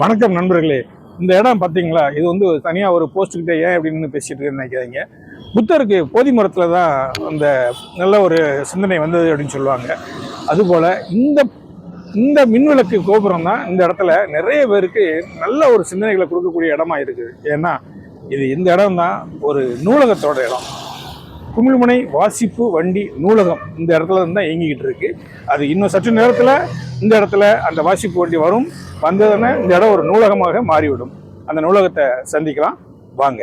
வணக்கம் நண்பர்களே. இந்த இடம் பார்த்தீங்களா? இது வந்து தனியாக ஒரு போஸ்ட்டுக்கிட்டே ஏன் அப்படின்னு பேசிட்டு இருக்கேன்னு கேட்குறீங்க புத்தருக்கு போதி மரத்தில் தான் அந்த நல்ல ஒரு சிந்தனை வந்தது அப்படின்னு சொல்லுவாங்க. அதுபோல் இந்த இந்த மின்விளக்கு கோபுரம் தான் இந்த இடத்துல நிறைய பேருக்கு நல்ல ஒரு சிந்தனைகளை கொடுக்கக்கூடிய இடமா இருக்குது. ஏன்னா இது இந்த இடம் தான் ஒரு நூலகத்தோட இடம். குமிழ்முனை வாசிப்பு வண்டி நூலகம் இந்த இடத்துல இருந்து தான் இயங்கிக்கிட்டு இருக்கு. அது இன்னும் சற்று நேரத்தில் இந்த இடத்துல அந்த வாசிப்பு வண்டி வரும். வந்ததுன்னா இந்த இடம் ஒரு நூலகமாக மாறிவிடும். அந்த நூலகத்தை சந்திக்கலாம். வாங்க.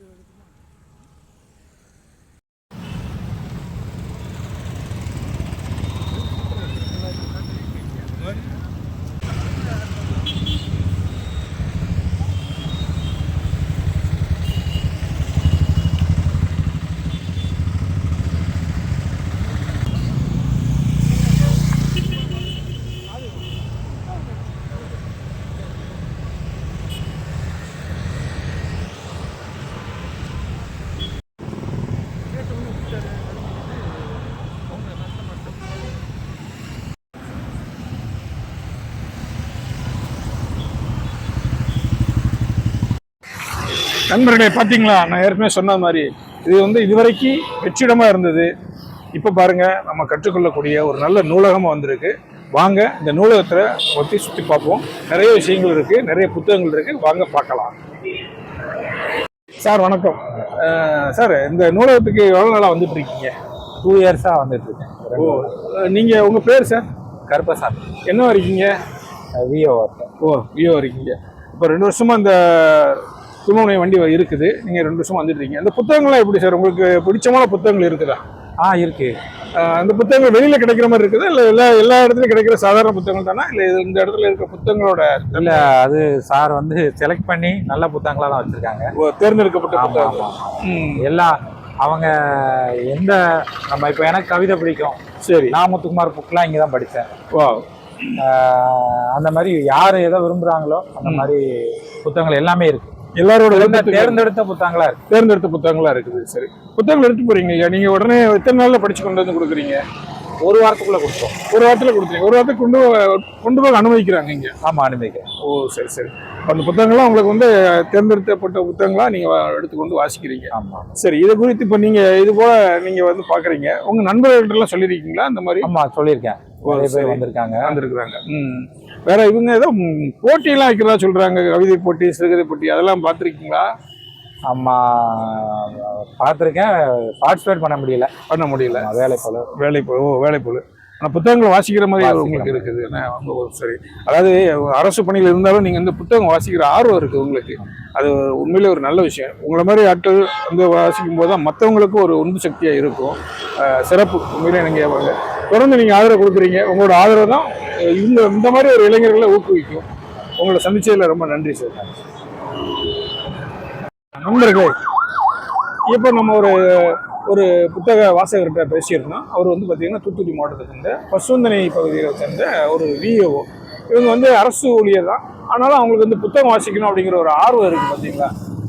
പരിപാടി நண்பர்களே பார்த்தீங்களா நான் ஏற்கனவே சொன்ன மாதிரி இது வந்து இதுவரைக்கும் வெற்றிடமா இருந்தது. இப்போ பாருங்க நம்ம கற்றுக்கொள்ளக்கூடிய ஒரு நல்ல நூலகமாக வந்திருக்கு. வாங்க இந்த நூலகத்தை ஒத்தி சுற்றி பார்ப்போம். நிறைய விஷயங்கள் இருக்கு நிறைய புத்தகங்கள் இருக்கு. வாங்க பார்க்கலாம். சார் வணக்கம். சார் இந்த நூலகத்துக்கு எவ்வளோ நாளாக வந்துட்டு இருக்கீங்க? டூ இயர்ஸாக வந்துட்டு இருக்கேன். ஓ அஹ், நீங்க உங்க பேர் சார்? கருப்பசாமி. என்ன இருக்கீங்க? விஓ ஓ வியோ இருக்கீங்க. இப்போ ரெண்டு வருஷமா இந்த குழுமனை வண்டி இருக்குது. நீங்க ரெண்டு வருஷமா வந்துட்டு இருக்கீங்க. அந்த புத்தகங்கள்லாம் எப்படி சார்? உங்களுக்கு பிடிச்சமான புத்தகங்கள் இருக்குதா? ஆ இருக்கு. அந்த புத்தகங்கள் வெளியில கிடைக்கிற மாதிரி இருக்குதா? இல்ல எல்லா எல்லா இடத்துலயும் கிடைக்கிற சாதாரண புத்தகங்கள் தானா? இல்ல இந்த இடத்துல இருக்கிற புத்தகங்களோட இல்ல அது சார் வந்து செலக்ட் பண்ணி நல்ல புத்தகங்களா தான் வச்சிருக்காங்க. ஓ, தேர்ந்தெடுக்கப்பட்ட ஆமா புத்தகங்கள். ஆமா. ம், எல்லா அவங்க எந்த நம்ம இப்போ எனக்கு கவிதை பிடிக்கும். சரி. நான் முத்துக்குமார் புக்லாம் இங்கே தான் படித்தேன். வா அந்த மாதிரி யார் எதை விரும்புறாங்களோ அந்த மாதிரி புத்தகங்கள் எல்லாமே இருக்கு. எல்லாரோட தேர்ந்தெடுத்த புத்தகங்களா இருக்கு? தேர்ந்தெடுத்த புத்தகங்களா இருக்குது. சரி. புத்தகங்கள் எடுத்து போறீங்க ஐயா நீங்க உடனே எத்தனை நாள்ல படிச்சு கொண்டு வந்து கொடுக்குறீங்க? ஒரு வாரத்துக்குள்ள கொடுத்தோம். ஒரு வாரத்துல கொடுத்துருங்க ஒரு வாரத்துக்கு கொண்டு கொண்டு போக அனுமதிக்கிறாங்க இங்க. ஆமா அனுமதிக்க. ஓ சரி சரி. அந்த புத்தகங்கள்லாம் உங்களுக்கு வந்து தேர்ந்தெடுக்கப்பட்ட புத்தகங்களா நீங்க எடுத்துக்கொண்டு வாசிக்கிறீங்க. ஆமா. சரி இது குறித்து இப்ப நீங்க இது போல நீங்க வந்து பாக்குறீங்க. உங்க நண்பர்கள்ட்ட எல்லாம் சொல்லிருக்கீங்களா அந்த மாதிரி? ஆமா சொல்லியிருக்கேன். நிறைய. பேர் வந்திருக்காங்க. வந்திருக்கிறாங்க. ம். வேற இவங்க ஏதோ போட்டியெல்லாம் வைக்கிறதா சொல்றாங்க. கவிதை போட்டி சிறுகதை போட்டி அதெல்லாம் பார்த்துருக்கீங்களா? ஆமா பார்த்துருக்கேன். பார்ட்டிசிபேட் பண்ண முடியல. பண்ண முடியல. வேலை போல. வேலை போ ஓ வேலை போல. ஆனால் புத்தகங்கள் வாசிக்கிற மாதிரி உங்களுக்கு இருக்குது. அவங்க ஒரு சரி. அதாவது அரசு பணியில் இருந்தாலும் நீங்கள் வந்து புத்தகம் வாசிக்கிற ஆர்வம் இருக்குது உங்களுக்கு. அது உண்மையிலே ஒரு நல்ல விஷயம். உங்களை மாதிரி ஆட்கள் வந்து வாசிக்கும் போது தான் மற்றவங்களுக்கும் ஒரு உந்து சக்தியாக இருக்கும். சிறப்பு. உண்மையிலே நீங்கள் தொடர்ந்து நீங்கள் ஆதரவு கொடுக்குறீங்க. உங்களோட ஆதரவு தான் இந்த இந்த மாதிரி ஒரு இளைஞர்களை ஊக்குவிக்கும். உங்களை சந்திச்சதுல ரொம்ப நன்றி சார் நண்பர்களே இப்போ நம்ம ஒரு ஒரு புத்தக வாசகர்கிட்ட பேசியிருந்தோம். அவர் வந்து பார்த்தீங்கன்னா தூத்துக்குடி மாவட்டத்துக்கு இருந்த பசுந்தனை பகுதியில் சேர்ந்த ஒரு விஏஓ இவங்க வந்து அரசு ஊழியர் தான். ஆனாலும் அவங்களுக்கு வந்து புத்தகம் வாசிக்கணும் அப்படிங்கிற ஒரு ஆர்வம் இருக்குது பார்த்தீங்களா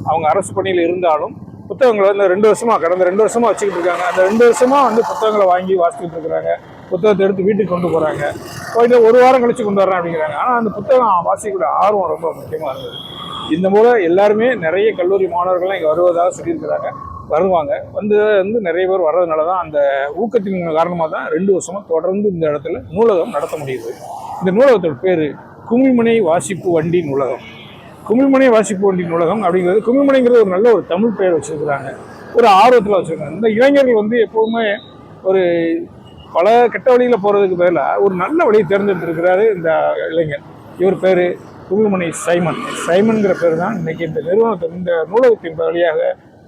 அவங்க அரசு பணியில் இருந்தாலும் புத்தகங்களை வந்து ரெண்டு வருஷமா கடந்த ரெண்டு வருஷமா வச்சுக்கிட்டு இருக்காங்க. அந்த ரெண்டு வருஷமா வந்து புத்தகங்களை வாங்கி வாசிக்கிட்டு இருக்கிறாங்க. புத்தகத்தை எடுத்து வீட்டுக்கு கொண்டு போகிறாங்க போயிட்டு ஒரு வாரம் கழிச்சு கொண்டு வர்றேன் அப்படிங்கிறாங்க. ஆனால் அந்த புத்தகம் வாசிக்கக்கூடிய ஆர்வம் ரொம்ப முக்கியமாக இருந்தது. இந்த முறை எல்லாருமே நிறைய கல்லூரி மாணவர்கள்லாம் இங்கே வருவதாக சொல்லியிருக்கிறாங்க. வருவாங்க. வந்து வந்து நிறைய பேர் வர்றதுனால தான் அந்த ஊக்கத்தின் காரணமாக தான் ரெண்டு வருஷமாக தொடர்ந்து இந்த இடத்துல நூலகம் நடத்த முடியுது. இந்த நூலகத்தோட பேர் குமிழ்மனை வாசிப்பு வண்டி நூலகம். குமிழ்மனை வாசிப்பு வண்டி நூலகம் அப்படிங்கிறது குமிழ்மனைங்கிறது ஒரு நல்ல ஒரு தமிழ் பெயர் வச்சிருக்கிறாங்க. ஒரு ஆர்வத்தில் வச்சிருக்காங்க. இந்த இளைஞர்கள் வந்து எப்போவுமே ஒரு பல கெட்ட வழியில் போகிறதுக்கு பதிலாக ஒரு நல்ல வழியை தேர்ந்தெடுத்திருக்கிறாரு இந்த இளைஞர். இவர் பேர் குமிழ்மனை சைமன். சைமன்கிற பேர் தான் இன்றைக்கி இந்த நிறுவனத்தின் இந்த நூலகத்தின் வழியாக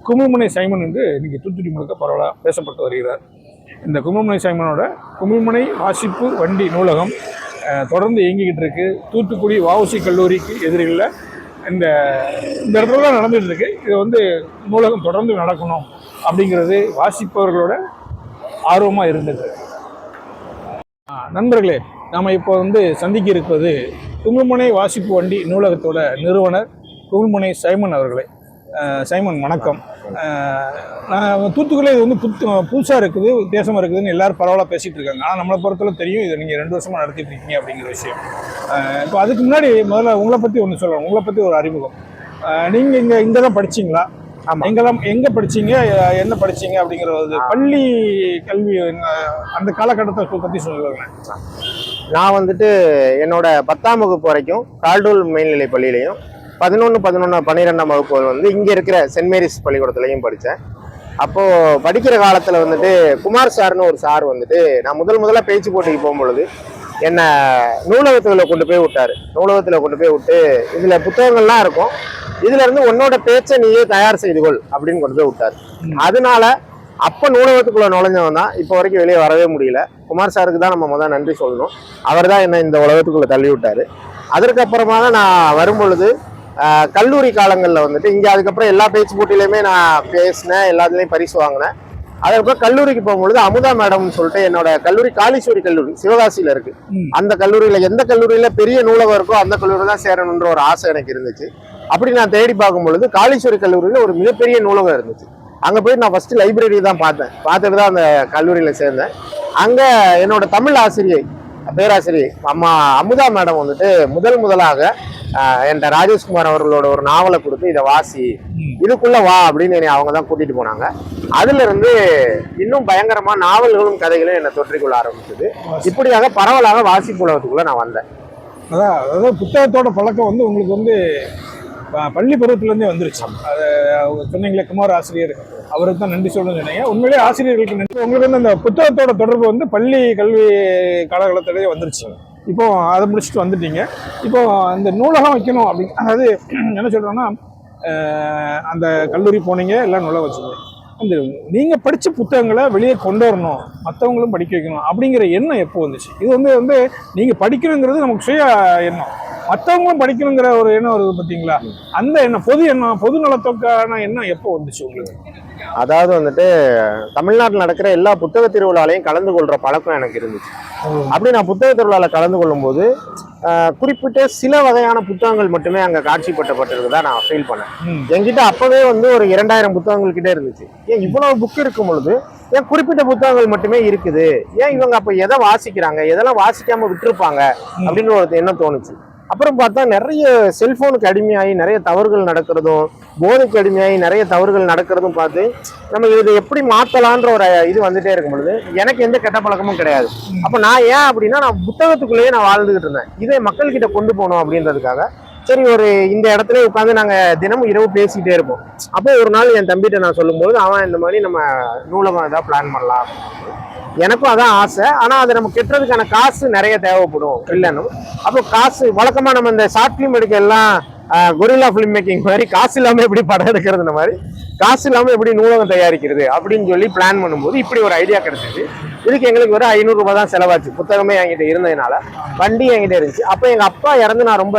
குமிழ்மனை சைமன் என்று இன்றைக்கி தூத்துக்குடி முழுக்க பரவலாக பேசப்பட்டு வருகிறார். இந்த குமுமனை சைமனோட குமிழ்மனை வாசிப்பு வண்டி நூலகம் தொடர்ந்து இயங்கிக்கிட்டு இருக்கு. தூத்துக்குடி வாவுசி கல்லூரிக்கு எதிரில் இந்த இந்த இடத்துல தான் நடந்துட்டு இருக்கு. இது வந்து நூலகம் தொடர்ந்து நடக்கணும் அப்படிங்கிறது வாசிப்பவர்களோட ஆர்வமாக இருந்தது. நண்பர்களே நாம் இப்போ வந்து சந்திக்க இருப்பது குங்குமுனை வாசிப்பு வண்டி நூலகத்தோட நிறுவனர் குங்குமுனை சைமன் அவர்களை. சைமன் வணக்கம். நான் தூத்துக்குடியில் இது வந்து புத்து புதுசாக இருக்குது வித்தியாசமாக இருக்குதுன்னு எல்லாரும் பரவலாக பேசிகிட்டு இருக்காங்க. ஆனால் நம்மளை பொறுத்தவரை தெரியும் இதை நீங்கள் ரெண்டு வருஷமாக நடத்திட்டு இருக்கீங்க அப்படிங்கிற விஷயம். இப்போ அதுக்கு முன்னாடி முதல்ல உங்களை பற்றி ஒன்று சொல்லணும் உங்களை பற்றி ஒரு அறிமுகம். நீங்கள் இங்கே இங்கே தான் படிச்சிங்களா? எங்கெல்லாம் எங்கே படிச்சீங்க? என்ன படிச்சீங்க? அப்படிங்கிற ஒரு பள்ளி கல்வி அந்த காலகட்டத்தை பற்றி சொல்லுவாங்க நான் வந்துட்டு என்னோட பத்தாம் வகுப்பு வரைக்கும் கால்டூல் மேல்நிலை பள்ளியிலையும் பதினொன்று பதினொன்று பன்னிரெண்டாம் வகுப்பு வந்து இங்கே இருக்கிற சென்ட் மேரிஸ் பள்ளிக்கூடத்துலையும் படித்தேன் அப்போது படிக்கிற காலத்தில் வந்துட்டு குமார் சார்னு ஒரு சார் வந்துட்டு நான் முதல் முதல்ல பேச்சு போட்டிக்கு போகும்பொழுது என்னை நூலகத்துல கொண்டு போய் விட்டாரு. நூலகத்துல கொண்டு போய் விட்டு இதுல புத்தகங்கள்லாம் இருக்கும். இதுல இருந்து உன்னோட பேச்சை நீயே தயார் செய்து கொள் அப்படின்னு கொண்டு போய் விட்டாரு. அதனால அப்ப நூலகத்துக்குள்ள நுழைஞ்சவன் தான் இப்போ வரைக்கும் வெளியே வரவே முடியல. குமார் சாருக்கு தான் நம்ம முதல் நன்றி சொல்லணும். அவர் தான் என்ன இந்த உலகத்துக்குள்ள தள்ளி விட்டாரு. அதற்கப்புறமா தான் நான் வரும்பொழுது கல்லூரி காலங்களில் வந்துட்டு இங்கே அதுக்கப்புறம் எல்லா பேச்சு போட்டியிலையுமே நான் பேசினேன் எல்லாத்துலேயும் பரிசு வாங்கினேன். அதுக்கப்புறம் கல்லூரிக்கு போகும்பொழுது அமுதா மேடம்னு சொல்லிட்டு என்னோட கல்லூரி காளீஸ்வரி கல்லூரி சிவகாசியில இருக்கு. அந்த கல்லூரியில எந்த கல்லூரியில பெரிய நூலகம் இருக்கோ அந்த கல்லூரியில தான் சேரணுன்ற ஒரு ஆசை எனக்கு இருந்துச்சு. அப்படி நான் தேடி பார்க்கும் பொழுது காளீஸ்வரி கல்லூரியில் ஒரு மிகப்பெரிய நூலகம் இருந்துச்சு. அங்கே போய் நான் ஃபஸ்ட்டு லைப்ரரி தான் பார்த்தேன். பார்த்துட்டு தான் அந்த கல்லூரியில் சேர்ந்தேன். அங்கே என்னோட தமிழ் ஆசிரியை பேராசிரியை அம்மா அமுதா மேடம் வந்துட்டு முதல் முதலாக ஆஹ், என்கிட்ட ராஜேஷ்குமார் அவர்களோட ஒரு நாவலை கொடுத்து இதை வாசி இதுக்குள்ள வா அப்படின்னு என்னை அவங்க தான் கூட்டிட்டு போனாங்க. அதுல இருந்து இன்னும் பயங்கரமா நாவல்களும் கதைகளும் என்னை தொற்றிக்கொள்ள ஆரம்பிச்சது. இப்படியாக பரவலாக வாசிப்பு உலகத்துக்குள்ள நான் வந்தேன். அதான் அதாவது புத்தகத்தோட பழக்கம் வந்து உங்களுக்கு வந்து பள்ளி பருவத்திலேருந்தே வந்துருச்சு. அது அவங்க சொன்னீங்களே குமார் ஆசிரியர் அவருக்கு தான் நன்றி சொல்லணும்னு சொன்னீங்க. உண்மையிலே ஆசிரியர்களுக்கு நன்றி. உங்களுக்கு வந்து அந்த புத்தகத்தோட தொடர்பு வந்து பள்ளி கல்வி காலகட்டத்திலேயே வந்துருச்சு. இப்போ அதை முடிச்சுட்டு வந்துட்டீங்க. இப்போ அந்த நூலகம் வைக்கணும் அப்படின்னு அதாவது என்ன சொல்கிறோன்னா அந்த கல்லூரி போனீங்க எல்லாம் நூலகம் வச்சீங்க அந்த நீங்கள் படித்த புத்தகங்களை வெளியே கொண்டு வரணும். மற்றவங்களும் படிக்க வைக்கணும். அப்படிங்கிற எண்ணம் எப்போ வந்துச்சு? இது வந்து வந்து நீங்கள் படிக்கணுங்கிறது நமக்கு சுய எண்ணம். மற்றவங்களும் படிக்கணுங்கிற ஒரு எண்ணம் வருது பார்த்தீங்களா அந்த எண்ணம் பொது எண்ணம் பொது நலத்தோக்கான எண்ணம் எப்போ வந்துச்சு உங்களுக்கு? அதாவது வந்துட்டு தமிழ்நாட்டில் நடக்கிற எல்லா புத்தக திருவிழாலையும் கலந்து கொள்ற பழக்கம் எனக்கு இருந்துச்சு. அப்படி நான் புத்தக திருவிழால கலந்து கொள்ளும்போது குறிப்பிட்ட சில வகையான புத்தகங்கள் மட்டுமே அங்க காட்சிப்படுத்தப்பட்டிருக்குதா நான் ஃபீல் பண்ணேன். என்கிட்ட அப்பவே வந்து ஒரு இரண்டாயிரம் புத்தகங்கள் கிட்ட இருந்துச்சு. ஏன் இவ்வளவு புக் இருக்கும் பொழுது ஏன் குறிப்பிட்ட புத்தகங்கள் மட்டுமே இருக்குது? ஏன் இவங்க அப்ப எதை வாசிக்கிறாங்க? எதெல்லாம் வாசிக்காம விட்டுருப்பாங்க? அப்படின்னு ஒரு எண்ணம் தோணுச்சு. அப்புறம் பார்த்தா நிறைய செல்ஃபோனுக்கு அடிமையாகி நிறைய தவறுகள் நடக்கிறதும் போதைக்கு அடிமையாகி நிறைய தவறுகள் நடக்கிறதும் பார்த்து நம்ம இதை எப்படி மாற்றலான்ற ஒரு இது வந்துட்டே இருக்கும் பொழுது எனக்கு எந்த கெட்ட பழக்கமும் கிடையாது. அப்போ நான் ஏன் அப்படின்னா நான் புத்தகத்துக்குள்ளேயே நான் வாழ்ந்துகிட்டு இருந்தேன். இதை மக்கள்கிட்ட கொண்டு போகணும் அப்படின்றதுக்காக. சரி ஒரு இந்த இடத்துல உட்காந்து நாங்கள் தினமும் இரவு பேசிக்கிட்டே இருப்போம். அப்போ ஒரு நாள் என் தம்பிகிட்ட நான் சொல்லும்போது அவன் இந்த மாதிரி நம்ம நூலகம் ஏதாவது பிளான் பண்ணலாம். எனக்கும் அதான் ஆசை. ஆனால் அதை நம்ம கெட்டுறதுக்கான காசு நிறைய தேவைப்படும் இல்லைன்னு. அப்போ காசு வழக்கமாக நம்ம இந்த ஷார்ட் ஃபிலிம் எடுக்க எல்லாம் கொரில்லா ஃபிலிம் மேக்கிங் மாதிரி காசு இல்லாம எப்படி படம் எடுக்கிறது மாதிரி காசு இல்லாம எப்படி நூலகம் தயாரிக்கிறது அப்படின்னு சொல்லி பிளான் பண்ணும்போது இப்படி ஒரு ஐடியா கிடைச்சது. இதுக்கு எங்களுக்கு ஒரு ஐநூறு ரூபாய் தான் செலவாச்சு. புத்தகமே என்கிட்ட இருந்ததுனால வண்டி என்கிட்ட இருந்துச்சு. அப்போ எங்க அப்பா இறந்து நான் ரொம்ப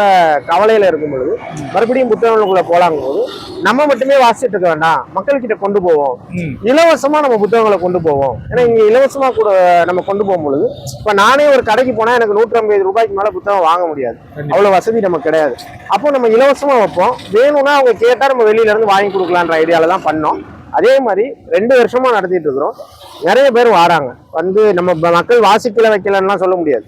கவலையில இருக்கும் பொழுது மறுபடியும் புத்தகங்களுக்குள்ள போலாங்கும் போது நம்ம மட்டுமே வாசிச்சுட்டு இருக்க வேண்டாம். மக்கள்கிட்ட கொண்டு போவோம். ம். இலவசமா நம்ம புத்தகங்களை கொண்டு போவோம். ஏன்னா இங்க இலவசமா கூட நம்ம கொண்டு போகும் பொழுது இப்ப நானே ஒரு கடைக்கு போனா எனக்கு நூற்றி ஐம்பது ரூபாய்க்கு மேல புத்தகம் வாங்க முடியாது. அவ்வளவு வசதி நமக்கு கிடையாது. அப்போ நம்ம இலவசமா வைப்போம். வேணும்னா அவங்க கேட்டா நம்ம வெளியில இருந்து வாங்கி கொடுக்கலான்ற ஐடியால தான் பண்ணோம். அதே மாதிரி ரெண்டு வருஷமா நடத்திட்டு இருக்கிறோம். நிறைய பேர் வராங்க. வந்து நம்ம மக்கள் வாசிக்கல வைக்கலன்னா சொல்ல முடியாது.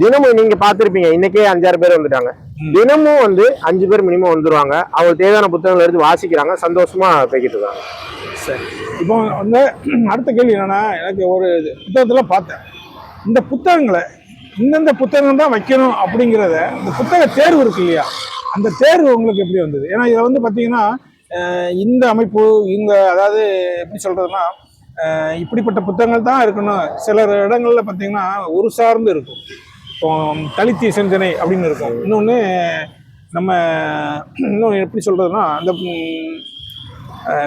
தினமும் நீங்க பார்த்திருப்பீங்க. இன்னைக்கே அஞ்சாறு பேர் வந்துட்டாங்க. தினமும் வந்து அஞ்சு பேர் மினிமம் வந்துருவாங்க. அவங்களுக்கு தேவையான புத்தகங்களை எடுத்து வாசிக்கிறாங்க. சந்தோஷமா போய்கிட்டு இருக்காங்க. சரி. இப்போ வந்து அடுத்த கேள்வி என்னன்னா எனக்கு ஒரு புத்தகத்துல பார்த்தேன். இந்த புத்தகங்களை இந்தந்த புத்தகம் தான் வைக்கணும் அப்படிங்கிறத இந்த புத்தக தேர்வு இருக்கு இல்லையா? அந்த தேர்வு உங்களுக்கு எப்படி வந்தது? ஏன்னா இதில் வந்து பார்த்தீங்கன்னா இந்த அமைப்பு இந்த அதாவது எப்படி சொல்றதுன்னா அஹ், இப்படிப்பட்ட புத்தகங்கள் தான் இருக்கணும். சில இடங்கள்ல பார்த்தீங்கன்னா ஒரு சார்ந்து இருக்கும். இப்போ தலித்திய சிந்தனை அப்படின்னு இருக்கும். இன்னொன்று நம்ம இன்னொன்று எப்படி சொல்றதுன்னா அந்த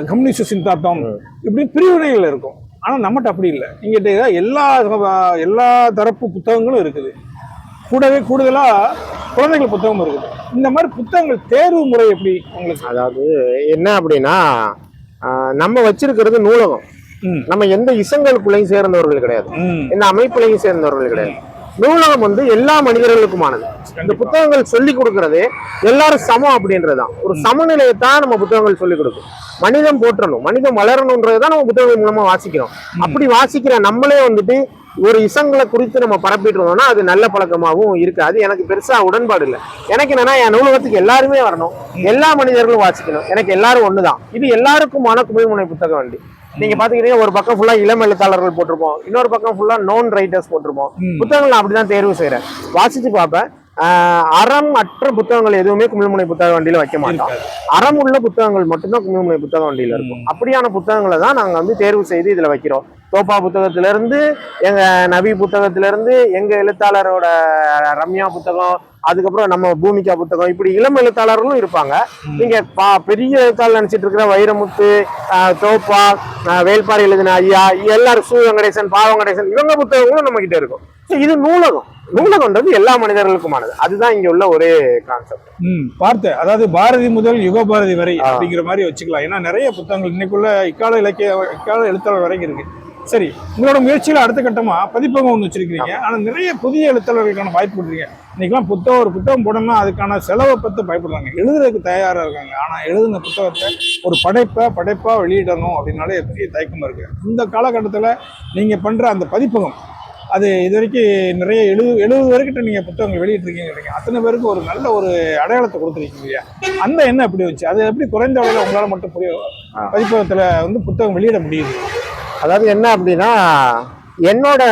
கம்யூனிஸ்ட் சிந்தாந்தம் இப்படி பிரிவினைகள் இருக்கும். ஆனால் நம்மகிட்ட அப்படி இல்லை. இங்கிட்ட எல்லா எல்லா தரப்பு புத்தகங்களும் இருக்குது. கூடவே கூடுதலாக குழந்தைகள் புத்தகம் இருக்குது. இந்த மாதிரி புத்தகங்கள் தேர்வு முறை எப்படி உங்களுக்கு? அதாவது என்ன அப்படின்னா நம்ம வச்சிருக்கிறது நூலகம். நம்ம எந்த இசங்களுக்குள்ளேயும் சேர்ந்தவர்கள் கிடையாது. எந்த அமைப்புலையும் சேர்ந்தவர்கள் கிடையாது. நூலகம் வந்து எல்லா மனிதர்களுக்குமானது. இந்த புத்தகங்கள் சொல்லி கொடுக்கறது எல்லாரும் சமம் அப்படின்றதுதான் ஒரு சமநிலையை தான் நம்ம புத்தகங்கள் சொல்லி கொடுக்கும். மனிதம் போற்றணும் மனிதம் வளரணுன்றது தான் நம்ம புத்தகங்கள் மூலமா வாசிக்கிறோம். அப்படி வாசிக்கிற நம்மளே வந்துட்டு ஒரு இசங்களை குறித்து நம்ம பரப்பிட்டு இருந்தோம்னா அது நல்ல பழக்கமாகவும் இருக்கு. அது எனக்கு பெருசா உடன்பாடு இல்லை. எனக்கு என்னன்னா என் நூலகத்துக்கு எல்லாருமே வரணும். எல்லா மனிதர்களும் வாசிக்கணும். எனக்கு எல்லாரும் ஒண்ணுதான். இது எல்லாருக்குமான குமிழ்முனை புத்தகம் வண்டி. நீங்க பாத்துக்கிட்டீங்கன்னா ஒரு பக்கம் ஃபுல்லா இளம் எழுத்தாளர்கள் போட்டிருப்போம். இன்னொரு பக்கம் ஃபுல்லா நோன் ரைட்டர்ஸ் போட்டிருப்போம். புத்தகங்கள் நான் அப்படிதான் தேர்வு செய்யறேன் வாசிச்சு பார்ப்பேன். அறம் அற்ற புத்தகங்கள் எதுவுமே குமிழ்முனை புத்தக வண்டியில வைக்க மாட்டோம். அறம் உள்ள புத்தகங்கள் மட்டும்தான் குமிழ்முனை புத்தக வண்டியில இருக்கும். அப்படியான புத்தகங்களை தான் நாங்க வந்து தேர்வு செய்து இதுல வைக்கிறோம். தோப்பா புத்தகத்துல இருந்து எங்க நவி புத்தகத்துல இருந்து எங்க எழுத்தாளரோட ரம்யா புத்தகம் அதுக்கப்புறம் நம்ம பூமிகா புத்தகம் இப்படி இளம் எழுத்தாளர்களும் இருப்பாங்க. நீங்க பா- பெரிய எழுத்தாளர் நினைச்சிட்டு இருக்கிற வைரமுத்து தோப்பா ஆஹ் வேல்பாரி எழுதின ஐயா எல்லாரும் சு வெங்கடேசன் பா வெங்கடேசன் இவங்க புத்தகங்களும் நம்ம கிட்ட இருக்கும். இது நூலகம். நூலகம்ன்றது எல்லா மனிதர்களுக்குமானது. அதுதான் இங்க உள்ள ஒரே கான்செப்ட் ம் பார்த்தேன் அதாவது பாரதி முதல் யுக பாரதி வரை. அப்படிங்கிற மாதிரி வச்சுக்கலாம். ஏன்னா நிறைய புத்தகங்கள் இன்னைக்குள்ள இக்கால இலக்கிய இக்கால எழுத்தாளர் வரைக்கும் இருக்கு. சரி உங்களோட முயற்சியில அடுத்த கட்டமா பதிப்பகம் ஒன்று வச்சிருக்கீங்க ஆனா நிறைய புதிய எழுத்தாளர்களுக்கான வாய்ப்பு கொடுக்குறீங்க. இன்னைக்கெல்லாம் புத்தகம் ஒரு புத்தகம் போடணும்னா அதுக்கான செலவை பத்தி பயப்படுறாங்க. எழுதுறதுக்கு தயாரா இருக்காங்க. ஆனா எழுதின புத்தகத்தை ஒரு படைப்பை படைப்பா வெளியிடணும் அப்படின்னாலே பெரிய தயக்கமா இருக்கு. இந்த காலகட்டத்துல நீங்க பண்ற அந்த பதிப்பகம் அது இது வரைக்கும் நிறைய எழுது எழுபது வரைக்கிட்ட நீங்க புத்தகங்கள் வெளியிட்டிருக்கீங்க அத்தனை பேருக்கு ஒரு நல்ல ஒரு அடையாளத்தை கொடுத்துருக்கீங்க இல்லையா? அந்த எண்ணம் எப்படி வச்சு அது எப்படி குறைந்த அளவில் உங்களால மட்டும் புரிய. பதிப்பகத்துல வந்து புத்தகம் வெளியிட முடியுது? அதாவது என்ன அப்படின்னா என்னோட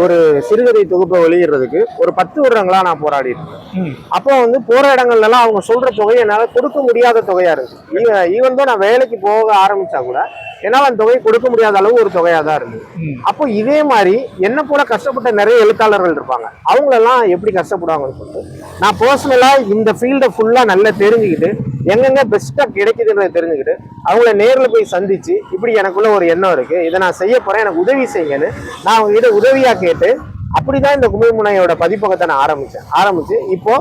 ஒரு சிறுகதை தொகுப்பை வெளியிடுறதுக்கு ஒரு பத்து வருடங்களா நான் போராடிட்டு இருக்கேன். அப்போ வந்து போற இடங்கள்ல எல்லாம் அவங்க சொல்ற தொகையை என்னால கொடுக்க முடியாத தொகையா இருக்கு. ஈவன் தான் நான் வேலைக்கு போக ஆரம்பிச்சா கூட என்னால அந்த தொகையை கொடுக்க முடியாத அளவு ஒரு தொகையா தான் இருந்தது அப்போ இதே மாதிரி என்ன போல கஷ்டப்பட்ட நிறைய எழுத்தாளர்கள் இருப்பாங்க. அவங்களெல்லாம் எப்படி கஷ்டப்படுவாங்கன்னு சொல்லிட்டு நான் பர்சனலா இந்த ஃபீல்டை ஃபுல்லா நல்லா தெரிஞ்சுக்கிட்டு எங்கெங்க பெஸ்ட்டா கிடைக்குதுன்றதை தெரிஞ்சுக்கிட்டு அவங்கள நேர்ல போய் சந்திச்சு இப்படி எனக்குள்ள ஒரு எண்ணம் இருக்கு. இதை நான் செய்ய போறேன் எனக்கு உதவி செய்யுங்கன்னு நான் அவங்க கிட்ட உதவியா கேட்டு அப்படிதான் இந்த குமிழ்முனையோட பதிப்பகத்தை நான் ஆரம்பிச்சேன். ஆரம்பிச்சு இப்போ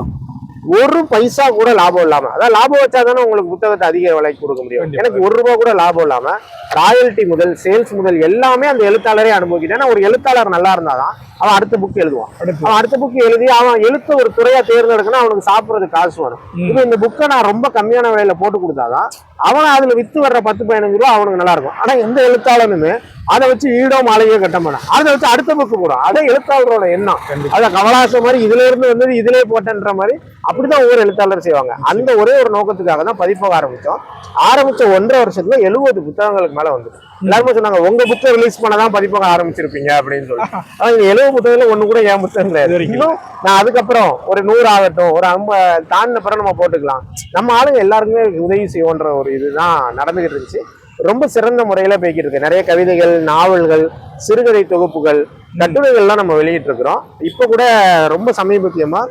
ஒரு பைசா கூட லாபம் இல்லாம அதாவது லாபம் வச்சா தானே உங்களுக்கு புத்தகத்தை அதிக விலைக்கு கொடுக்க முடியும். எனக்கு ஒரு ரூபா கூட லாபம் இல்லாம ராயல்டி முதல் சேல்ஸ் முதல் எல்லாமே அந்த எழுத்தாளரே அனுபவிக்கிட்டேன் ஒரு எழுத்தாளர் நல்லா இருந்தாதான் அவன் அடுத்த புக் எழுதுவான் அவன் அடுத்த புக் எழுதி அவன் எழுத்த ஒரு துறையா தேர்ந்தெடுக்கணும் அவனுக்கு சாப்பிடுறதுக்கு காசு வரும். இப்போ இந்த புக்கை நான் ரொம்ப கம்மியான விலையில போட்டு கொடுத்தாதான் அவன் அதுல வித்து வர்ற பத்து பதினஞ்சு ரூபா அவனுக்கு நல்லா இருக்கும் ஆனா எந்த எழுத்தாளனுமே அதை வச்சு ஈடோ மாலையோ கட்ட மாட்டான். அதை வச்சு அடுத்த புக்கு போடும் அதே எழுத்தாளரோட எண்ணம். அத கமலாச மாதிரி இதுல இருந்து வந்தது இதுலயே போட்டேன்ற மாதிரி அப்படிதான் ஒவ்வொரு எழுத்தாளர் செய்வாங்க. அந்த ஒரே ஒரு நோக்கத்துக்காக தான் பதிப்பக ஆரம்பிச்சோம் ஆரம்பிச்ச ஒன்றரை வருஷத்துல எழுபது புத்தகங்களுக்கு மேல வந்து எல்லாருமே சொன்னாங்க உங்க புக்கை ரிலீஸ் பண்ணதான் பதிப்பகம் ஆரம்பிச்சிருப்பீங்க அப்படின்னு சொல்லி ஆனா இந்த எழுபது புத்தகத்துல ஒண்ணு கூட என் புத்தகம் வரைக்கும். நான் அதுக்கப்புறம் ஒரு நூறு ஆகட்டும் ஒரு ஐம்பது தாண்டின பிறகு நம்ம போட்டுக்கலாம். நம்ம ஆளுங்க எல்லாருக்குமே உதவி செய்வோன்ற ஒரு இதுதான் நடந்துகிட்டு இருந்துச்சு. ரொம்ப சிறந்த முறையில போய்கிட்டு இருக்கு. நிறைய கவிதைகள் நாவல்கள் சிறுகதை தொகுப்புகள் கட்டுரைகள்லாம் நம்ம வெளியிட்டு இருக்கிறோம் இப்போ கூட ரொம்ப சமீபத்தியமா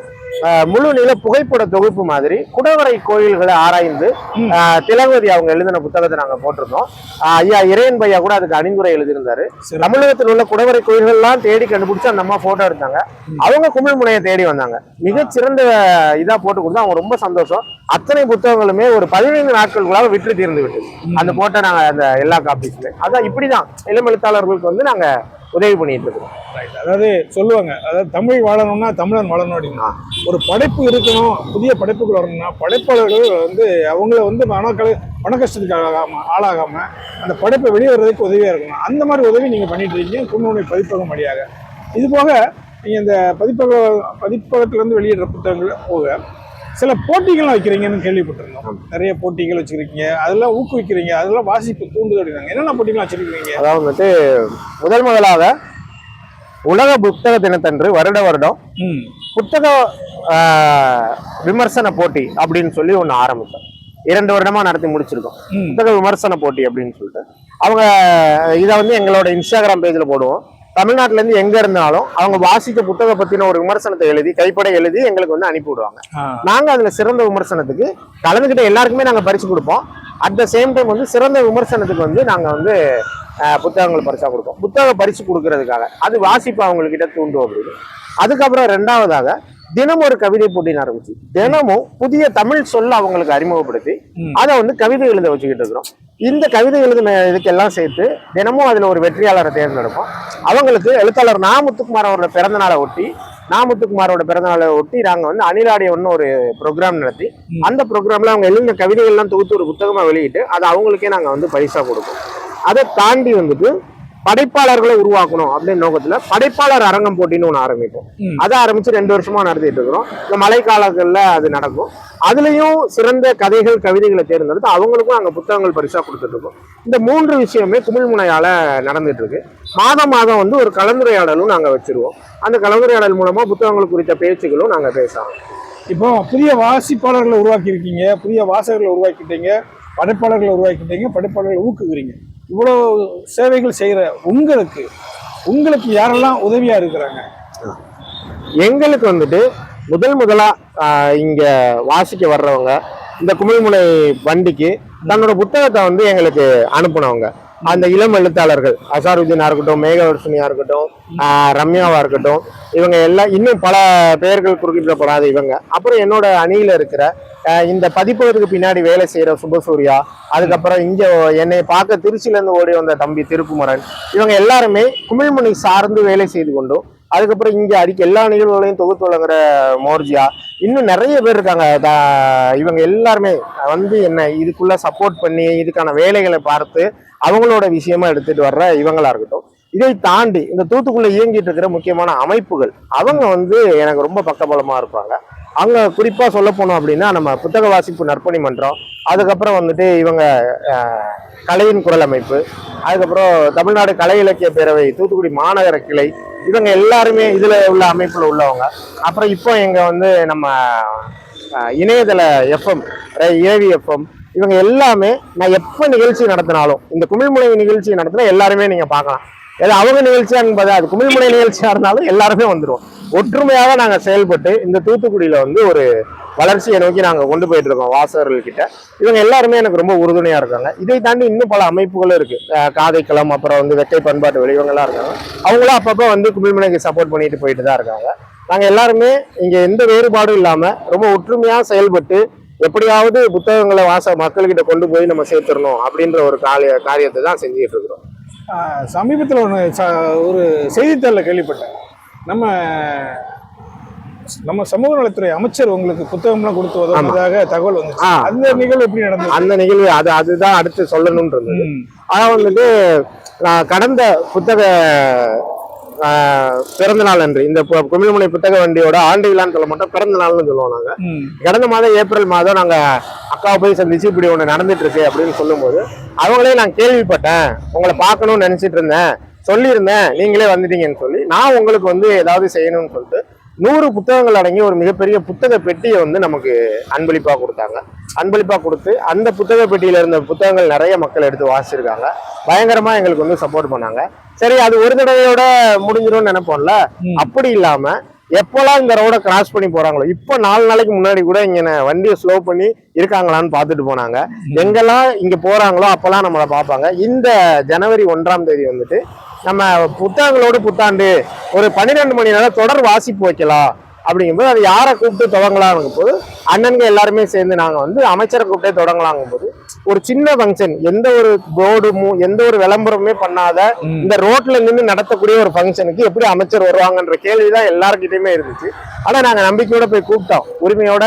முழு நில புகைப்பட தொகுப்பு மாதிரி குடவரை கோயில்களை ஆராய்ந்து திலகவதி அவங்க எழுதின புத்தகத்தை நாங்க போட்டிருந்தோம். ஐயா இறையன் பையா கூட அதுக்கு அணிந்துரை எழுதியிருந்தாரு. தமிழகத்தில் உள்ள குடவரை கோயில்கள்லாம் தேடி கண்டுபிடிச்சு அந்த அம்மா போட்டோ எடுத்தாங்க. அவங்க குமிழ்முனையை தேடி வந்தாங்க. மிகச்சிறந்த இதா போட்டு கொடுத்தா அவங்க ரொம்ப சந்தோஷம். அத்தனை புத்தகங்களுமே ஒரு பதினைந்து நாட்களுக்குள்ளாக விற்று தீர்ந்து விட்டு அந்த போட்டோ நாங்க அந்த எல்லா காப்பீஸுமே அதான் இப்படிதான் இளம் எழுத்தாளர்களுக்கு வந்து நாங்க உதவி பண்ணிட்டு இருக்கோம் அதாவது சொல்லுவாங்க அதாவது தமிழ் வாழணும்னா தமிழன் வாழணும் அப்படின்னா ஒரு படைப்பு இருக்கணும் புதிய படைப்புகள் வரணும்னா படைப்பாளர்கள் வந்து அவங்கள வந்து மனக்கலை பண கஷ்டத்துக்கு ஆகாம ஆளாகாம அந்த படைப்பை வெளியே வர்றதுக்கு உதவியா இருக்கணும். அந்த மாதிரி உதவி நீங்க பண்ணிட்டு இருக்கீங்க குன்னூனை பதிப்பகம் வழியாக. இது போக நீங்கள் இந்த பதிப்பக பதிப்பகத்திலேருந்து வெளியிடுற புத்தகங்கள் போக சில போட்டிகள்லாம் வைக்கிறீங்கன்னு கேள்விப்பட்டிருந்தோம். நிறைய போட்டிகள் வச்சிருக்கீங்க. அதெல்லாம் ஊக்குவிக்கிறீங்க. அதெல்லாம் வாசிப்பு தூண்டுது அப்படின்னாங்க. என்னென்ன போட்டிகள் வச்சிருக்கீங்க? அதாவது வந்துட்டு முதல் முதலாக உலக புத்தக தினத்தன்று வருட வருடம் புத்தக விமர்சன போட்டி அப்படின்னு சொல்லி ஒன்று ஆரம்பித்தோம். இரண்டு வருடமா நடத்தி முடிச்சிருக்கோம். புத்தக விமர்சன போட்டி அப்படின்னு சொல்லிட்டு. அவங்க இதை வந்து எங்களோட இன்ஸ்டாகிராம் பேஜில் போடுவோம். தமிழ்நாட்டுல இருந்து எங்க இருந்தாலும் அவங்க வாசித்த புத்தக பத்தின ஒரு விமர்சனத்தை எழுதி கைப்பட எழுதி எங்களுக்கு வந்து அனுப்பி விடுவாங்க. நாங்க அதுல சிறந்த விமர்சனத்துக்கு கலந்துக்கிட்ட எல்லாருக்குமே நாங்க பரிசு கொடுப்போம். அட் த சேம் டைம் வந்து சிறந்த விமர்சனத்துக்கு வந்து நாங்க வந்து புத்தகங்கள் பரிசா கொடுப்போம். புத்தக பரிசு கொடுக்கறதுக்காக. அது வாசிப்பு அவங்கக்கிட்ட தூண்டும் அப்படின்னு. அதுக்கப்புறம் ரெண்டாவதாக தினம் ஒரு கவிதை போட்டின்னு ஆரம்பிச்சு தினமும் புதிய தமிழ் சொல்ல அவங்களுக்கு அறிமுகப்படுத்தி. அதை வந்து கவிதை எழுத வச்சுக்கிட்டு இருக்கிறோம் இந்த கவிதை எழுதின இதுக்கெல்லாம் சேர்த்து தினமும் அதுல ஒரு வெற்றியாளரை தேர்ந்தெடுப்போம் அவங்களுக்கு எழுத்தாளர் நா முத்துக்குமார் அவரோட பிறந்த நாளை ஒட்டி நா முத்துக்குமாரோட பிறந்த நாளை ஒட்டி நாங்க வந்து அணிலாடியம்னு ஒரு ப்ரோக்ராம் நடத்தி. அந்த ப்ரோக்ராம்ல அவங்க எழுதின கவிதைகள்லாம் தொகுத்து ஒரு புத்தகமா வெளியிட்டு அதை அவங்களுக்கே நாங்க வந்து பரிசா கொடுப்போம் அதை தாண்டி வந்துட்டு படைப்பாளர்களை உருவாக்கணும் அப்படின்னு நோக்கத்துல படைப்பாளர் அரங்கம் போட்டின்னு ஒன்று ஆரம்பிப்போம். அதை ஆரம்பிச்சு ரெண்டு வருஷமா நடத்திட்டு இருக்கிறோம். இந்த மழைக்காலங்கள்ல அது நடக்கும். அதுலயும் சிறந்த கதைகள் கவிதைகளை தேர்ந்தெடுத்து அவங்களுக்கும் நாங்க புத்தகங்கள் பரிசா கொடுத்துட்டு இருக்கோம். இந்த மூன்று விஷயமே குமிழ்முனையால நடந்துட்டு இருக்கு. மாதம் மாதம் வந்து ஒரு கலந்துரையாடலும் நாங்க வச்சிருவோம். அந்த கலந்துரையாடல் மூலமா புத்தகங்கள் குறித்த பேச்சுகளும் நாங்க பேசலாம். இப்போ புதிய வாசிப்பாளர்களை உருவாக்கி இருக்கீங்க புதிய வாசகர்களை உருவாக்கிட்டீங்க படைப்பாளர்களை உருவாக்கிட்டீங்க படைப்பாளர்களை ஊக்குகிறீங்க இவ்வளோ சேவைகள் செய்கிற உங்களுக்கு உங்களுக்கு யாரெல்லாம் உதவியாக இருக்கிறாங்க? எங்களுக்கு வந்துட்டு முதல் முதலாக இங்கே வாசிக்க வர்றவங்க இந்த குமிழ்முனை வண்டிக்கு தன்னோட புத்தகத்தை வந்து எங்களுக்கு அனுப்புனவங்க. அந்த இளம் எழுத்தாளர்கள் அசாருதீனா இருக்கட்டும் மேகவர்ஷினியா இருக்கட்டும் ரம்யாவா இருக்கட்டும் இவங்க எல்லாம் இன்னும் பல பெயர்கள் குறிப்பிடப்படாத இவங்க. அப்புறம் என்னோட அணியில இருக்கிற இந்த பதிப்பதற்கு பின்னாடி வேலை செய்யற சுபசூர்யா அதுக்கப்புறம் இங்க என்னை பார்க்க திருச்சியில இருந்து ஓடி வந்த தம்பி திருக்குமரன் இவங்க எல்லாருமே குமிழ்முனை சார்ந்து வேலை செய்து கொண்டும் அதுக்கப்புறம் இங்க அடிக்க எல்லா நிகழ்வுகளையும் தொகுத்து வழங்குற மோர்ஜியா இன்னும் நிறைய பேர் இருக்காங்க. தா- இவங்க எல்லாருமே வந்து என்ன இதுக்குள்ள சப்போர்ட் பண்ணி இதுக்கான வேலைகளை பார்த்து அவங்களோட விஷயமா எடுத்துட்டு வர்ற இவங்களா இருக்கட்டும். இதை தாண்டி இந்த தூத்துக்குள்ள இயங்கிட்டு இருக்கிற முக்கியமான அமைப்புகள் அவங்க வந்து எனக்கு ரொம்ப பக்கபலமா இருப்பாங்க. அங்க குறிப்பா சொல்ல போனோம் அப்படின்னா நம்ம புத்தக வாசிப்பு நற்பணி மன்றம் அதுக்கப்புறம் வந்துட்டு இவங்க கலையின் குரல் அமைப்பு அதுக்கப்புறம் தமிழ்நாடு கலை இலக்கிய பேரவை தூத்துக்குடி மாநகர கிளை இவங்க எல்லாருமே இதுல உள்ள அமைப்புல உள்ளவங்க. அப்புறம் இப்போ இங்க வந்து நம்ம இணையதள எஃப்எம் ஏவி எஃப்எம் இவங்க எல்லாமே நான் எப்போ நிகழ்ச்சி நடத்தினாலும் இந்த குமிழ்முனை நிகழ்ச்சி நடத்தினா எல்லாருமே நீங்கள் பார்க்கலாம். ஏதோ அவங்க நிகழ்ச்சியா என்பது அது குமிழ்முனை நிகழ்ச்சியாக இருந்தாலும் எல்லாருமே வந்துருவோம். ஒற்றுமையாக நாங்கள் செயல்பட்டு இந்த தூத்துக்குடியில் வந்து ஒரு வளர்ச்சியை நோக்கி நாங்கள் கொண்டு போயிட்டு இருக்கோம் வாசகர்கள் இவங்க எல்லாருமே எனக்கு ரொம்ப உறுதுணையாக இருக்காங்க. இதை தாண்டி இன்னும் பல அமைப்புகளும் இருக்குது காதைக்களம் அப்புறம் வந்து வெக்கை பண்பாட்டு வெளி இருக்காங்க. அவங்களும் அப்பப்போ வந்து குமிழ்முனைக்கு சப்போர்ட் பண்ணிட்டு போயிட்டு தான் இருக்காங்க. நாங்கள் எல்லாருமே இங்கே எந்த வேறுபாடும் இல்லாமல் ரொம்ப ஒற்றுமையாக செயல்பட்டு எப்படியாவது புத்தகங்களை வாச மக்கள்கிட்ட கொண்டு போய் நம்ம சேர்த்துடணும் அப்படின்ற ஒரு காரிய காரியத்தை தான் செஞ்சுட்டு இருக்கிறோம் சமீபத்தில் ஒன்று ஒரு செய்தித்தாளில் கேள்விப்பட்டேன். நம்ம நம்ம சமூக நலத்துறை அமைச்சர் உங்களுக்கு புத்தகம்லாம் கொடுத்து உதவுனதாக தகவல் வந்துச்சு. ஆ. அந்த நிகழ்வு எப்படி நடந்தது? அந்த நிகழ்வு அது அதுதான் அடுத்து சொல்லணும்னு இருந்தது ம். ஆனா வந்துட்டு நான் கடந்த புத்தக பிறந்த நாள் அன்று. இந்த குமிழ்முனை புத்தக வண்டியோட ஆண்டு விழான்னு சொல்ல மாட்டோம். பிறந்த நாள்னு சொல்லுவோம் நாங்க. கடந்த மாதம் ஏப்ரல் மாதம் நாங்க அக்காவை போய் சந்திச்சு இப்படி ஒண்ணு நடந்துட்டு இருக்கு அப்படின்னு சொல்லும்போது அவங்களே நான் கேள்விப்பட்டேன். உங்களை பார்க்கணும்னு நினைச்சிட்டு இருந்தேன் சொல்லியிருந்தேன். நீங்களே வந்துட்டீங்கன்னு சொல்லி. நான் உங்களுக்கு வந்து ஏதாவது செய்யணும்னு சொல்லிட்டு நூறு புத்தகங்கள் அடங்கிய ஒரு மிகப்பெரிய புத்தக பெட்டியை வந்து நமக்கு அன்பளிப்பா கொடுத்தாங்க. அன்பளிப்பா கொடுத்து அந்த புத்தக பெட்டியில இருந்த புத்தகங்கள் நிறைய மக்கள் எடுத்து வாசிச்சிருக்காங்க. பயங்கரமா எங்களுக்கு வந்து சப்போர்ட் பண்ணாங்க. சரி அது ஒரு தடவையோட முடிஞ்சிரும்னு நினைப்போம்ல. அப்படி இல்லாம எப்போல்லாம் இந்த ரோட கிராஸ் பண்ணி போறாங்களோ இப்போ நாலு நாளைக்கு முன்னாடி கூட இங்க வண்டியை ஸ்லோ பண்ணி இருக்காங்களான்னு பார்த்துட்டு போனாங்க. எங்கெல்லாம் இங்க போறாங்களோ அப்பெல்லாம் நம்மளை பார்ப்பாங்க. இந்த ஜனவரி ஒன்றாம் தேதி வந்துட்டு நம்ம புத்தகங்களோடு புத்தாண்டு ஒரு பன்னிரெண்டு மணி நேரம் தொடர் வாசிப்பு வைக்கலாம் அப்படிங்கும்போது அது யாரை கூப்பிட்டு தொடங்கலாம்ங்கும் போது அண்ணன்க எல்லாருமே சேர்ந்து நாங்கள் வந்து அமைச்சரை கூப்பிட்டே தொடங்கலாங்கும் போது ஒரு சின்ன ஃபங்க்ஷன் எந்த ஒரு போர்டுமோ எந்த ஒரு விளம்பரமுமே பண்ணாத. இந்த ரோட்ல நின்று நடத்தக்கூடிய ஒரு ஃபங்க்ஷனுக்கு எப்படி அமைச்சர் வருவாங்கன்ற கேள்விதான் எல்லாருக்கிட்டையுமே இருந்துச்சு. ஆனா நாங்க நம்பிக்கையோட போய் கூப்பிட்டோம். உரிமையோட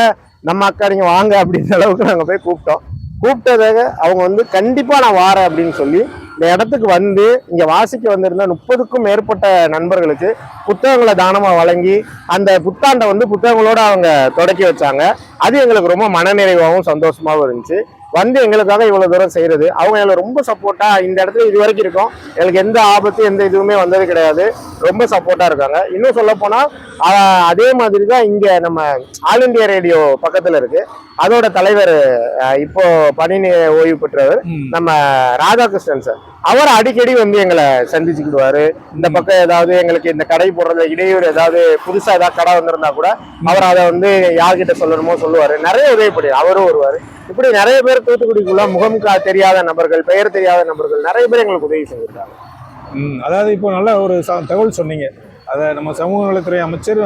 நம்ம அக்கா நீங்க வாங்க அப்படின்ற அளவுக்கு நாங்க போய் கூப்பிட்டோம். கூப்பிட்டதாக அவங்க வந்து கண்டிப்பா நான் வாரேன் அப்படின்னு சொல்லி இந்த இடத்துக்கு வந்து இங்க வாசிக்க வந்திருந்த முப்பதுக்கும் மேற்பட்ட நண்பர்களுக்கு புத்தகங்களை தானமா வழங்கி அந்த புத்தாண்டை வந்து புத்தகங்களோட அவங்க தொடக்கி வச்சாங்க. அது எங்களுக்கு ரொம்ப மனநிறைவாகவும் சந்தோஷமாகவும் இருந்துச்சு. வந்து எங்களுக்காக இவ்வளவு தூரம் செய்யறது. அவங்க எங்களுக்கு ரொம்ப சப்போர்ட்டா இந்த இடத்துல இது வரைக்கும் இருக்கோம். எங்களுக்கு எந்த ஆபத்து எந்த இதுவுமே வந்தது கிடையாது. ரொம்ப சப்போர்ட்டா இருக்காங்க. இன்னும் சொல்ல போனா ஆஹ், அதே மாதிரி தான் இங்க நம்ம ஆல் இந்தியா ரேடியோ பக்கத்துல இருக்கு. அதோட தலைவர் இப்போ பணி ஓய்வு பெற்றவர். நம்ம ராதாகிருஷ்ணன் சார். அவர் அடிக்கடி வந்து எங்களை சந்திச்சுக்கிடுவாரு. இந்த பக்கம் ஏதாவது எங்களுக்கு இந்த கடை போடுறது இடையூறு ஏதாவது புதுசா ஏதாவது கடை வந்திருந்தா கூட அவர் அதை வந்து யார்கிட்ட சொல்லணுமோ சொல்லுவாரு. நிறைய உதவிப்படி அவரும் வருவாரு. இப்படி நிறைய பேர் தூத்துக்குடிக்குள்ள முகம் தெரியாத நபர்கள் பெயர் தெரியாத நபர்கள் நிறைய பேர் எங்களுக்கு உதவி செஞ்சிருக்காங்க. அதாவது இப்போ நல்ல ஒரு தகவல் சொன்னீங்க. அதை நம்ம சமூக நலத்துறை அமைச்சர்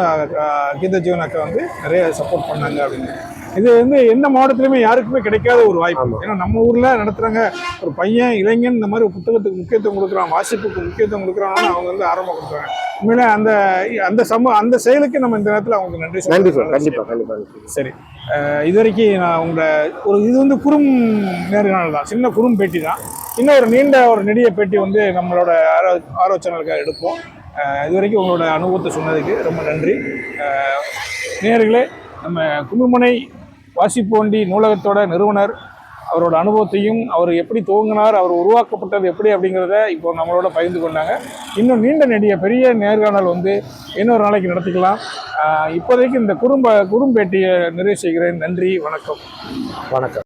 கீதா ஜீவன் அக்கா வந்து நிறைய சப்போர்ட் பண்ணாங்க அப்படின்னு. இது வந்து எந்த மாவட்டத்திலுமே யாருக்குமே கிடைக்காத ஒரு வாய்ப்பு. ஏன்னா நம்ம ஊர்ல நடத்துறாங்க. ஒரு பையன் இளைஞன் இந்த மாதிரி புத்தகத்துக்கு முக்கியத்துவம் கொடுக்குறான் வாசிப்புக்கு முக்கியத்துவம் கொடுக்குறாங்கன்னா அவங்க வந்து ஆரம்பம் கொடுக்குறாங்க உண்மையில அந்த அந்த சம அந்த செயலுக்கு நம்ம இந்த நேரத்தில் அவங்களுக்கு நன்றி நன்றி. சார். கண்டிப்பா கண்டிப்பா. நன்றி. சரி. அஹ் இது வரைக்கும் நான் உங்களை ஒரு இது வந்து குறும் நேர்காணல் தான். சின்ன குறும் பேட்டி தான். இன்னும் ஒரு நீண்ட ஒரு நெடிய பேட்டி வந்து நம்மளோட ஆரோ ஆரோ சேனலுக்காக எடுப்போம் இது வரைக்கும் உங்களோட அனுபவத்தை சொன்னதுக்கு ரொம்ப நன்றி. அஹ் நேயர்களே நம்ம கும்புமனை வாசிப்போண்டி நூலகத்தோட நிறுவனர் அவரோட அனுபவத்தையும் அவர் எப்படி துவங்கினார் அவர் உருவாக்கப்பட்டது எப்படி அப்படிங்கிறத இப்போ நம்மளோட பகிர்ந்து கொண்டாங்க. இன்னும் நீண்ட நெடிய பெரிய நேர்காணல் வந்து இன்னொரு நாளைக்கு நடத்திக்கலாம். இப்போதைக்கு இந்த குறும்ப குறும்பேட்டியை நிறைவு செய்கிறேன். நன்றி வணக்கம். வணக்கம்.